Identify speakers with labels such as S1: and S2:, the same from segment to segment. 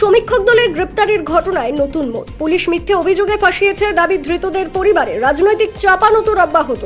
S1: সমীক্ষক দলের গ্রেপ্তারের ঘটনায় নতুন মোড়। পুলিশ মিথ্যে অভিযোগে ফাঁসিয়েছে দাবি ধৃতদের পরিবারে রাজনৈতিক চাপানোতর অব্যাহত।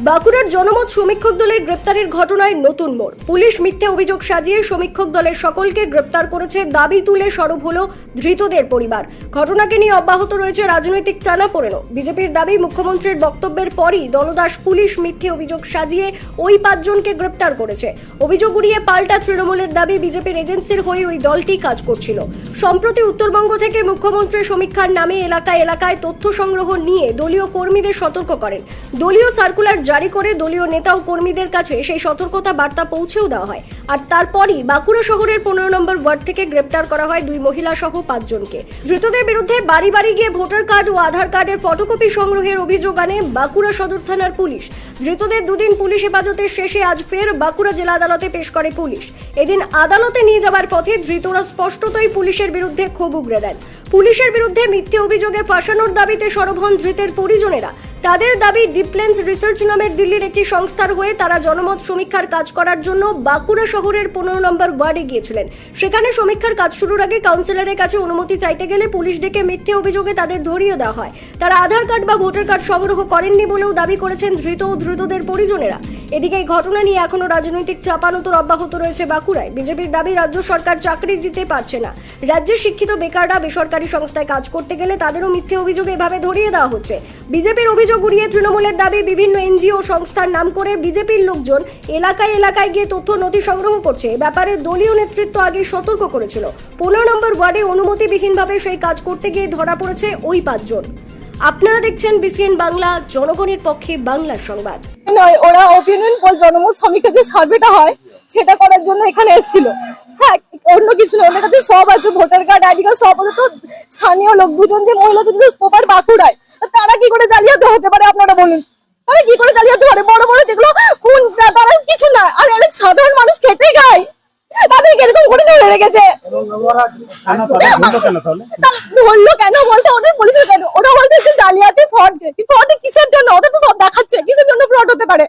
S1: বাঁকুড়ার জনমত সমীক্ষক দলের গ্রেপ্তারের ঘটনায় নতুন মোড়। পুলিশ মিথ্যে অভিযোগ সাজিয়ে সমীক্ষক দলের সকলকে গ্রেপ্তার করেছে, দাবি তুলে সরব হলো ধৃতদের পরিবার। ঘটনাকে নিয়ে অব্যাহত রয়েছে রাজনৈতিক টানাপোড়েনও। বিজেপির দাবি, মুখ্যমন্ত্রীর বক্তব্যের পরই দলদাস পুলিশ মিথ্যে অভিযোগ সাজিয়ে ওই পাঁচজনকে গ্রেপ্তার করেছে। অভিযোগ উড়িয়ে পাল্টা তৃণমূলের দাবি বিজেপির এজেন্সির হয়ে ওই দলটি কাজ করছিল। সম্প্রতি উত্তরবঙ্গ থেকে মুখ্যমন্ত্রীর সমীক্ষার নামে এলাকায় এলাকায় তথ্য সংগ্রহ নিয়ে দলীয় কর্মীদের সতর্ক করেন। দলীয় সার্কুলার জারি করে দলীয় নেতা ও কর্মীদের কাছে সেই সতর্কতা বার্তা পৌঁছেও দেওয়া হয়। আর তারপরই বাঁকুড়া শহরের পনেরো নম্বর ওয়ার্ড থেকে গ্রেপ্তার করা হয় দুই মহিলা সহ পাঁচজনকে। ধৃতদের বিরুদ্ধে বাড়ি বাড়ি গিয়ে ভোটার কার্ড ও আধার কার্ডের ফটোকপি সংগ্রহের অভিযোগ আনে বাঁকুড়া সদর থানার পুলিশ। ধৃতদের দুদিন পুলিশ হেফাজতের শেষে আজ ফের বাঁকুড়া জেলা আদালতে পেশ করে পুলিশ। এদিন আদালতে নিয়ে যাবার পথে ধৃতরা স্পষ্টতই পুলিশের বিরুদ্ধে ক্ষোভ উগরে দেন। পুলিশের বিরুদ্ধে মিথ্যে অভিযোগে ফাঁসানোর দাবিতে সরব হন ধৃতের পরিজনেরা। তাদের দাবি ডিপ্লেন্স রিসার্চ নামের দিল্লির একটি সংস্থার হয়ে তারা জনমত সমীক্ষার কাজ করার জন্য বাঁকুড়া শহরের পনেরো নম্বর ওয়ার্ডে গিয়েছিলেন। সেখানে সমীক্ষার কাজ শুরুর আগে কাউন্সিলরের কাছে অনুমতি চাইতে গেলে পুলিশ ডেকে মিথ্যে অভিযোগে তাদের ধরিয়ে দেওয়া হয়। তারা আধার কার্ড বা ভোটার কার্ড সংগ্রহ করেননি বলেও দাবি করেছেন ধৃত ও ধৃতদের পরিজনেরা। এদিকে এই ঘটনা নিয়ে এখনও রাজনৈতিক চাপানোতর অব্যাহত রয়েছে বাঁকুড়ায়। বিজেপির দাবি রাজ্য সরকার চাকরি দিতে পারছে না। রাজ্যের শিক্ষিত বেকাররা বেসরকারি সংস্থায় কাজ করতে গেলে তাদেরও মিথ্যে অভিযোগ এভাবে ধরিয়ে দেওয়া হচ্ছে। বিজেপির অভিযোগ উড়িয়ে তৃণমূলের দাবি বিভিন্ন এনজিও সংস্থার নাম করে বিজেপির লোকজন এলাকায় এলাকায় গিয়ে তথ্য নথি সংগ্রহ করছে। এ ব্যাপারে দলীয় নেতৃত্ব আগে সতর্ক করেছিল। পনেরো নম্বর ওয়ার্ডে অনুমতিবিহীনভাবে সেই কাজ করতে গিয়ে ধরা পড়েছে ওই পাঁচজন। আপনারা দেখছেন বিসিএন বাংলা, জনগণের পক্ষে বাংলার সংবাদ।
S2: নয়, ওরা ওপিনিয়ন পোল জনমত সমীক্ষা যে সার্ভেটা হয়, সেটা করার জন্য এখানে এসেছিল। হ্যাঁ অন্য কিছু নয় ওদের কাছে সব আছে, ভোটার কার্ড, আইডি কার্ড, সব ওদের তো স্থানীয় লোক দুজন যে মহিলা প্রপার বাঁকুড়ায়। কি করে জালিয়াতি হতে পারে আপনারা বলুন? তারা কি করে জালিয়াতি পারে বড় বড় যেগুলো কোন তারা কিছু না। আর অনেক সাধারণ মানুষ খেটে খায়। তাদেরকে এরকম করে ধরে রেখেছে।
S3: কেন কেন তাহলে
S2: তা বলল কেন? বলতে ওদের পুলিশের কেন? ওরা বলছে যে জালিয়াতি ফ্রড ফ্রড কিসের জন্য? ওদের তো সব দেখাচ্ছে। কিসের জন্য ফ্রড হতে পারে?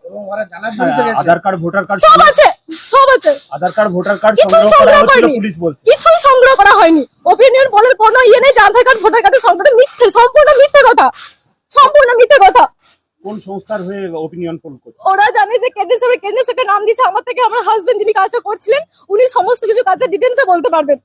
S3: আধার কার্ড ভোটার কার্ড
S2: সব আছে সব আছে।
S3: আধার কার্ড ভোটার কার্ড
S2: কিছুই
S3: সংগ্রহ করা
S2: করেনি।
S3: পুলিশ বলছে।
S2: কিছুই সংগ্রহ করা হয়নি। ওপিনিয়ন বলার কোনো ইয়ে নেই যে আধার কার্ড ভোটার কার্ডের সংগ্রহ মিথ্যে সম্পূর্ণ মিথ্যে কথা। মিথ্যে কথা।
S3: কোন সংস্থার হয়ে ওপিনিয়ন পোল করছে?
S2: ওরা জানে যে কেন্দ্র সরকার কেন্দ্র সরকার নাম দিচ্ছে আমার থেকে আমার হাজবেন্ড যিনি কাজটা করছিলেন উনি সমস্ত কিছু কাজের ডিটেলসে বলতে পারবেন।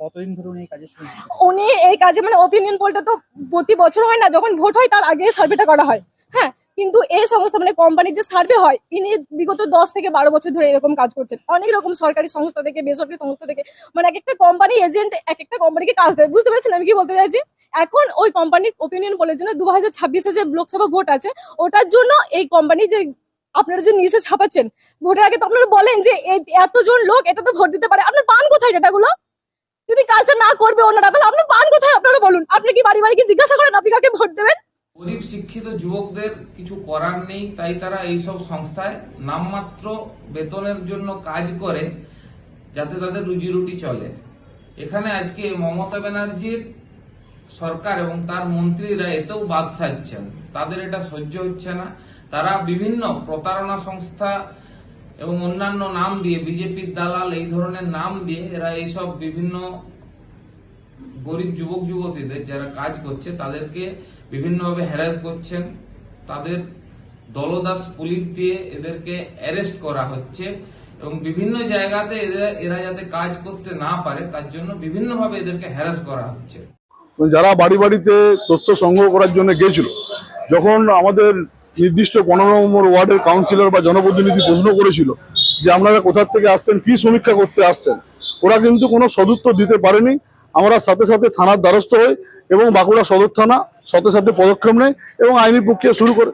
S3: কতদিন ধরে উনি এই সঙ্গে
S2: উনি এই কাজে মানে ওপিনিয়ন পোলটা তো প্রতি বছর হয় না যখন ভোট হয় তার আগে সার্ভেটা করা হয়। হ্যাঁ কিন্তু এই সংস্থা মানে কোম্পানির যে সার্ভে হয় ইনি বিগত দশ থেকে বারো বছর ধরে এরকম কাজ করছেন। অনেক রকম সরকারি সংস্থা থেকে বেসরকারি সংস্থা থেকে মানে এক একটা কোম্পানি এজেন্ট এক একটা কোম্পানিকে কাজ দেয়। বুঝতে পারছেন আমি কি বলতে চাইছি? এখন ওই কোম্পানির ওপিনিয়ন পোলের জন্য দু হাজার ছাব্বিশে যে লোকসভা ভোট আছে, ওটার জন্য এই কোম্পানি যে আপনারা যে নিউজে ছাপাচ্ছেন, ভোটের আগে তো আপনারা বলেন যে এতজন লোক, এটা তো ভোট দিতে পারে। আপনার পান কোথায় ডেটাগুলো? যদি কাজটা না করবে ওনারা, তাহলে আপনার পান কোথায়? আপনারা বলুন। আপনি কি বাড়ি বাড়ি কি জিজ্ঞাসা করেন? আপনি কাকে ভোট দেবেন?
S4: গরিব শিক্ষিত যুবকদের কিছু করার নেই, তাই তারা এইসব সংস্থায় নামমাত্র বেতনের জন্য কাজ করে, যাতে তাদের রুজি রুটি চলে। এখানে আজকে মমতা ব্যানার্জির সরকার এবং তার মন্ত্রীরা এতেও বাদ সাজছেন। তাদের এটা সহ্য হচ্ছে না। তারা বিভিন্ন প্রতারণা সংস্থা এবং অন্যান্য নাম দিয়ে, বিজেপির দালাল এই ধরনের নাম দিয়ে এরা এইসব বিভিন্ন গরিব যুবক, যুবতীদের যারা কাজ করছে, তাদেরকে বিভিন্নভাবে হ্যারাস করছেন। তাদের দলদাস পুলিশ দিয়ে এদেরকে অ্যারেস্ট করা হচ্ছে এবং বিভিন্ন জায়গাতে এরা যাতে কাজ করতে না পারে, তার জন্য বিভিন্নভাবে এদেরকে হ্যারাস করা হচ্ছে।
S5: যারা বাড়ি বাড়িতে তথ্য সংগ্রহ করার জন্য গেছিল যখন আমাদের নির্দিষ্ট পনেরো নম্বর ওয়ার্ডের কাউন্সিলর বা জনপ্রতিনিধি প্রশ্ন করেছিল যে আপনারা কোথার থেকে আসছেন, কি সমীক্ষা করতে আসছেন, ওরা কিন্তু কোনো সদুত্তর দিতে পারেনি। আমরা সাথে সাথে থানার দ্বারস্থ হই এবং বাঁকুড়া সদর থানা সাথে সাথে পদক্ষেপ নেয় এবং আইনি প্রক্রিয়া শুরু করে